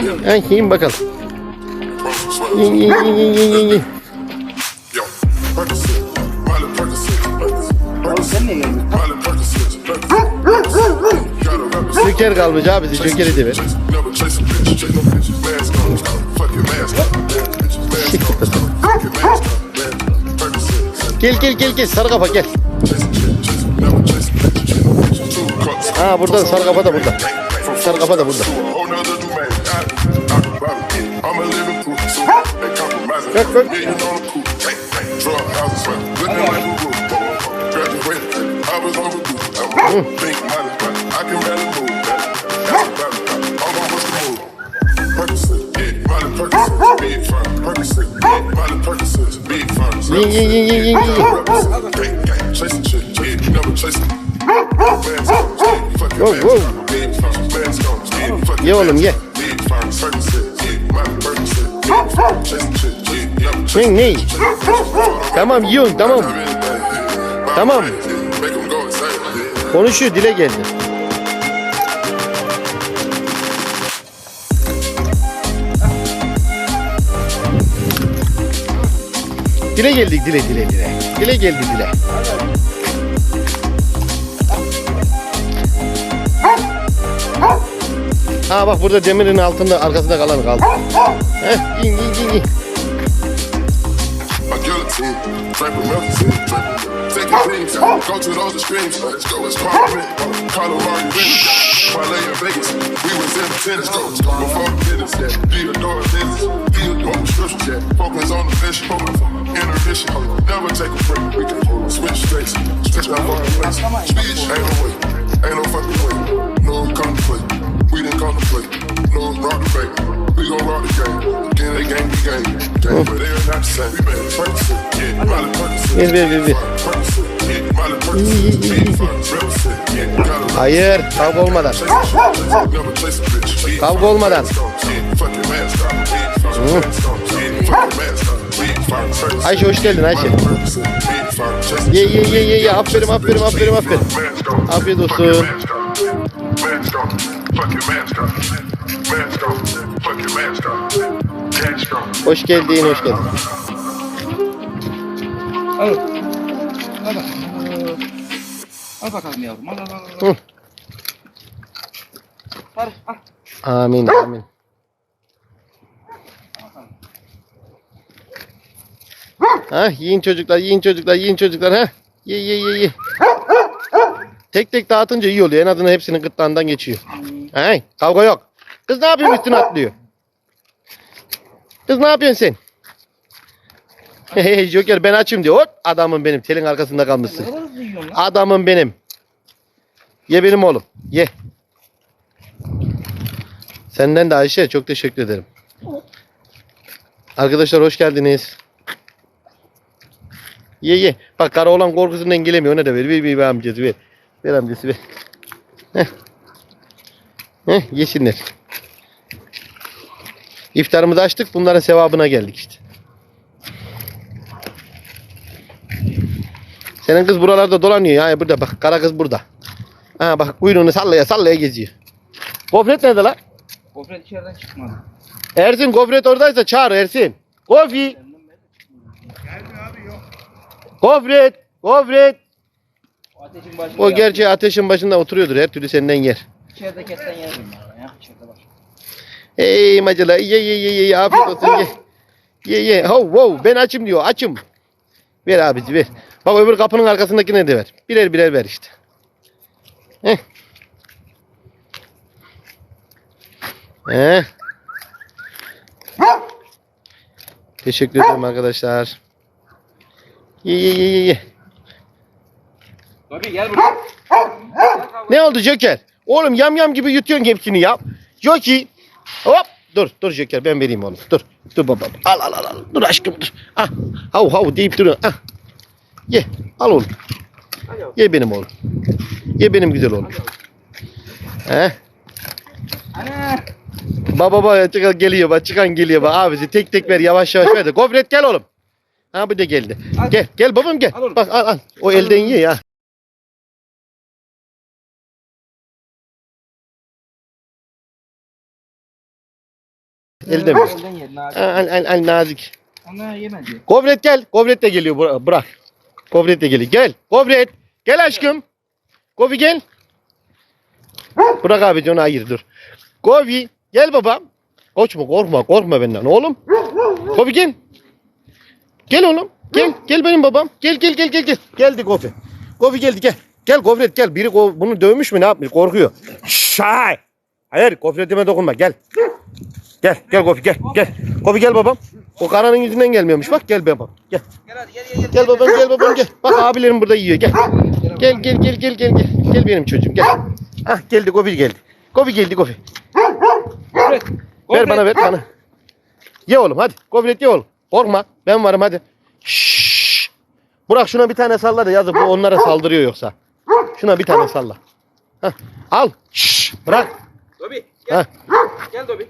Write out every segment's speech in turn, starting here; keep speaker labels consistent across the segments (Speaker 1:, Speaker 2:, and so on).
Speaker 1: Ha, yiyin bakalım. Yiyin yiyin yiyin yiyin yiyin.
Speaker 2: Represent.
Speaker 1: Şeker kalmış abi.
Speaker 2: Mask on. Percocet,
Speaker 1: Gel gel gel gel sarı kafa gel. Ha burada sarı kafa da burada. Sarı kafa da burada. Good, good.
Speaker 2: Million on the coupe. Hey, hey, drug houses, man. Looking like a roof. Graduated. I was overdue. I'm pink mileage, man. I can barely move. Battle. I'm gonna push the move. Percocet, yeah, Miley Percocet, big firm. Percocet, yeah, Miley Percocet, big firm.
Speaker 1: Yiyin yiyin yiyin yiyin yiyin.
Speaker 2: Represent, gang, gang, chasing shit, yeah, never chasing. On, yeah, fuck
Speaker 1: Whoa, whoa.
Speaker 2: on, big on, yeah, fuck
Speaker 1: Ye oğlum ye. Ne ne? Tamam yiyin tamam. Tamam. Konuşuyor dile geldi. Dile geldik dile dile dile. Dile geldi dile. Ha bak burada demirin altında arkasında kalan kaldı. Heh, yiyin yiyin yiyin, yiyin.
Speaker 2: Guillotine, Draper Memphis. Taking things, go to those extremes. Let's go, it's Parliament. Carlo Martin, Parlay in Vegas. We was in the tennis coach before the business yet. Theodore business, Theodore scriptures yet. Focus on the mission, intermission. Never take a break. We can switch states, switch for the place. Speech ain't no way, ain't no fucking way. No contemplate, we didn't contemplate. No rock debate, we gon' rock the game. Again, they game, we game. Represent, yeah, gotta
Speaker 1: Hayır kavga olmadan. Kavga olmadan.
Speaker 2: fuck your fuck your.
Speaker 1: Ayşe hoş geldin Ayşe. Ye ye ye ye ye aferin aferin aferin aferin. Afiyet
Speaker 2: fuck your
Speaker 1: olsun.
Speaker 2: mask fuck your mask on. Mask on, fuck your mask on.
Speaker 1: Hoş geldin hoş geldin.
Speaker 3: Al. Al bak. Al bakalım yavrum. Al al al. Al. Sarı al.
Speaker 1: Amin amin. Ha yiyin çocuklar yiyin çocuklar yiyin çocuklar ha. Ye ye ye ye. Tek tek dağıtınca iyi oluyor. En azından hepsinin gırtlağından geçiyor. Hey kavga yok. Kız ne yapıyorsun üstüne atlıyor. Kız ne yapıyorsun sen? Hey Joker ben açım diyor. Hop adamım benim. Telin arkasında kalmışsın. Adamım benim. Ye benim oğlum. Ye. Senden de Ayşe çok teşekkür ederim. Arkadaşlar hoş geldiniz. Ye ye. Bak kara olan korkusundan gelemiyor. Ona da ver. Ver ver, ver amcası ver. Ver amcası ver. Heh. Heh, yesinler. İftarımızı açtık. Bunların sevabına geldik işte. Senin kız buralarda dolanıyor ya. Burada bak. Kara kız burada. Ha bak kuyruğunu sallaya sallaya geziyor. Gofret nerede lan?
Speaker 3: Gofret içeriden çıkmadı.
Speaker 1: Ersin gofret oradaysa çağır Ersin. Gofi. Gofret. Gofret.
Speaker 3: O ateşin başında.
Speaker 1: O gerçi ateşin başında oturuyordur. Her türlü senden yer.
Speaker 3: İçeride ketten yerim ya. ya. İçeride bak.
Speaker 1: Hey macala ye ye ye ye ye afiyet olsun ye. Ye ye. Ho wow ben açım diyor açım. Ver abici ver. Bak öbür kapının arkasındakine de ver. Birer birer ver işte. Heh. Heh. Teşekkür ederim arkadaşlar. Ye ye ye ye ye.
Speaker 3: Tabii gel buraya.
Speaker 1: Ne oldu Joker? Oğlum yam yam gibi yutuyorsun hepsini ya. Joki. Hop. Dur dur Joker ben vereyim oğlum. Dur. Dur babam. Al al al. al. Dur aşkım dur. Ah. Hav hav deyip durun. Ah. Ye. Al oğlum. Ye benim oğlum. Ye benim güzel oğlum. He?
Speaker 3: Ana.
Speaker 1: Baba baba çıkan geliyor bak çıkan geliyor bak abisi tek tek ver yavaş yavaş ver de. Gofret gel oğlum. Ha bu da geldi.
Speaker 3: Al.
Speaker 1: Gel gel babam gel.
Speaker 3: Al oğlum.
Speaker 1: Bak al al. O elden ye ya. Elde mi?
Speaker 3: Elden yer. Nazik.
Speaker 1: Al, al, al nazik.
Speaker 3: Ana yemedi.
Speaker 1: Gobret gel. Gobret de geliyor. Bıra- Bırak. Gobret de geliyor. Gel. Gobret. Gel aşkım. Gobi gel. Bırak abi onu hayır dur. Gobi gel babam. Koçma korkma korkma benden oğlum. Gobi gel. Gel oğlum. Gel. Gel benim babam. Gel gel gel gel gel. Geldi Gobi. Gobi geldi gel. Gel Gobret gel. Biri go- bunu dövmüş mü ne yapmış korkuyor. Şay. Hayır Gobret'ime dokunma gel. Gel gel Gobi gel gel. Gobi gel babam. O karanın yüzünden gelmiyormuş bak gel babam. Gel.
Speaker 3: Gel hadi gel gel gel.
Speaker 1: Gel babam gel babam gel. Bak abilerim burada yiyor gel. Gel gel gel gel gel gel. Gel benim çocuğum gel. Ah geldi Gobi geldi. Gobi geldi.
Speaker 3: Gofret.
Speaker 1: Ver bana ver bana. Ye oğlum hadi. Goblet ye oğlum. Korkma. Ben varım hadi. Şşş. Burak şuna bir tane salla da yazık bu onlara saldırıyor yoksa. Şuna bir tane salla. Hah. Al. Şşş. Bırak.
Speaker 3: Dobi
Speaker 1: Hah.
Speaker 3: Gel. Dobi.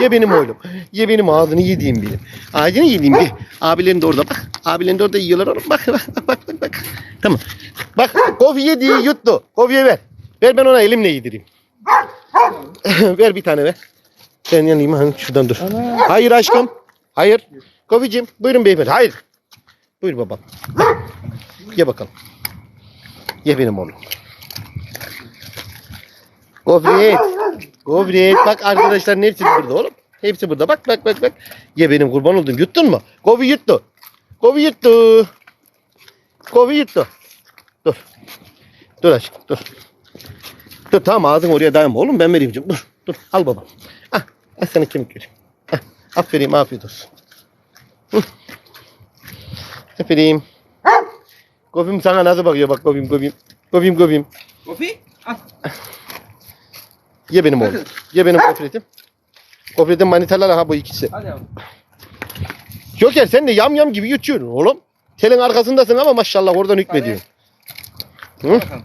Speaker 1: Ye benim oğlum. Ye benim ağzını yediğim benim. Ağzını yediğim bir. Abilerin de orada bak. Abilerin de orada yiyorlar oğlum. Bak bak bak bak bak. Tamam. Bak kofi yedi yuttu. Kofiye ver. Ver ben ona elimle yedireyim. ver bir tane ver. Ben yanayım ha, şuradan dur. Hayır aşkım. Hayır. Koficim buyurun beyefendi. Hayır. Buyur babam. Ye bakalım. Ye benim oğlum. Gofret. Gofret. Bak arkadaşların hepsi burada oğlum. Hepsi burada. Bak bak bak bak. Ye benim kurban oldum. Yuttun mu? Gofi yuttu. Gofi yuttu. Gofi yuttu. Dur. Dur aşkım dur. Dur tamam ağzın oraya dayanma oğlum ben vereyim canım. Dur dur al babam. Ah, ah sana kemik vereyim. Ah, aferin afiyet olsun. Hı. Aferin. Gofim sana nasıl bakıyor bak gofim gofim. Gofim gofim.
Speaker 3: Gofi. Al.
Speaker 1: Ye benim oğlum. Ye benim gofretim. Gofretin manitalar ha bu ikisi.
Speaker 3: Hadi yavrum.
Speaker 1: Joker sen de yam yam gibi yutuyorsun oğlum. Telin arkasındasın ama maşallah oradan hükmediyorsun. Hı?
Speaker 3: Bakalım.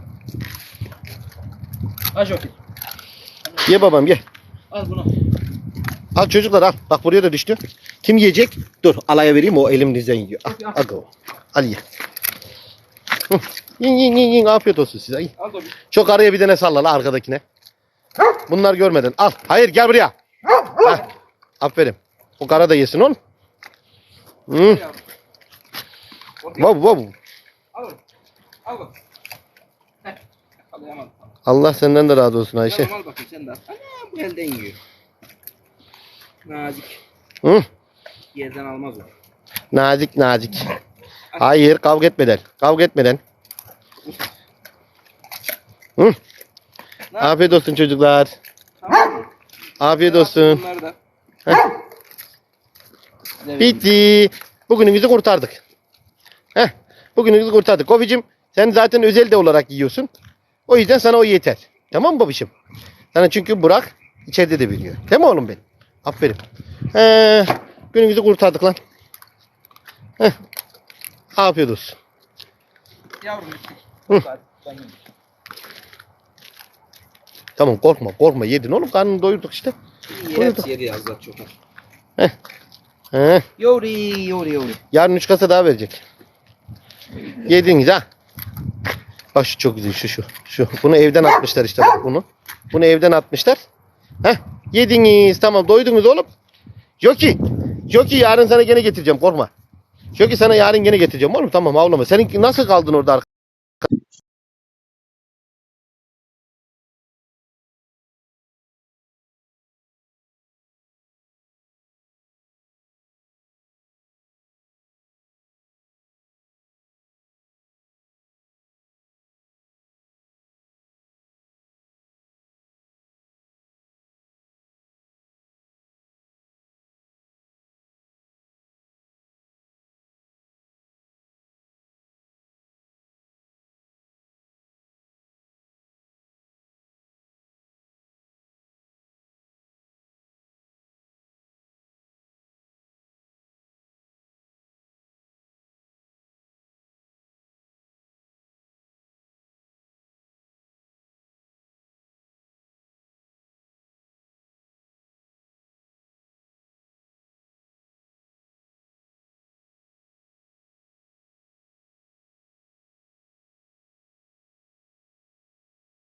Speaker 3: Al Joki.
Speaker 1: Ye babam ye.
Speaker 3: Al bunu.
Speaker 1: Al çocuklar al. Bak buraya da düştü. Kim yiyecek? Dur alaya vereyim o elimizden yiyor. Al, al, al. al ye. Hı. Yiyin yiyin yiyin yiyin. Afiyet olsun size.
Speaker 3: Al.
Speaker 1: Çok araya bir tane salla la arkadakine. Bunlar görmeden. Al. Hayır gel buraya. Hah. Aferin. O kara da yesin oğlum.
Speaker 3: Gofi.
Speaker 1: Vav vav.
Speaker 3: Heh.
Speaker 1: Allah senden de razı olsun Ayşe.
Speaker 3: Al bu elden yiyor. Nazik.
Speaker 1: Hı.
Speaker 3: Yerden almaz o.
Speaker 1: Nazik nazik. Hayır kavga etmeden. Kavga etmeden. Hı. Afiyet olsun çocuklar.
Speaker 3: Tamam?
Speaker 1: Afiyet olsun. Bitti. Bugünümüzü kurtardık. Heh. Bugünümüzü kurtardık. Koficim sen zaten özel de olarak yiyorsun. O yüzden sana o yeter. Tamam mı babişim? Sana çünkü Burak içeride de biliyor. Değil mi oğlum benim? Aferin. Ee, günümüzü kurtardık lan. Heh. Afiyet olsun.
Speaker 3: Yavrum.
Speaker 1: Hı.
Speaker 3: Ben.
Speaker 1: Tamam korkma korkma yedin oğlum karnını doyurduk işte.
Speaker 3: İyi, hepsi yedi az daha çok.
Speaker 1: Heh.
Speaker 3: Yori yori yori.
Speaker 1: Yarın üç kasa daha verecek. Yediniz ha. Bak şu çok güzel şu şu. Şu. Bunu evden atmışlar işte bak bunu. Bunu evden atmışlar. Heh. Yediniz. Tamam doydunuz oğlum. Joki. Joki yarın sana gene getireceğim korkma. Joki sana yarın gene getireceğim oğlum tamam ağlama. Senin nasıl kaldın orada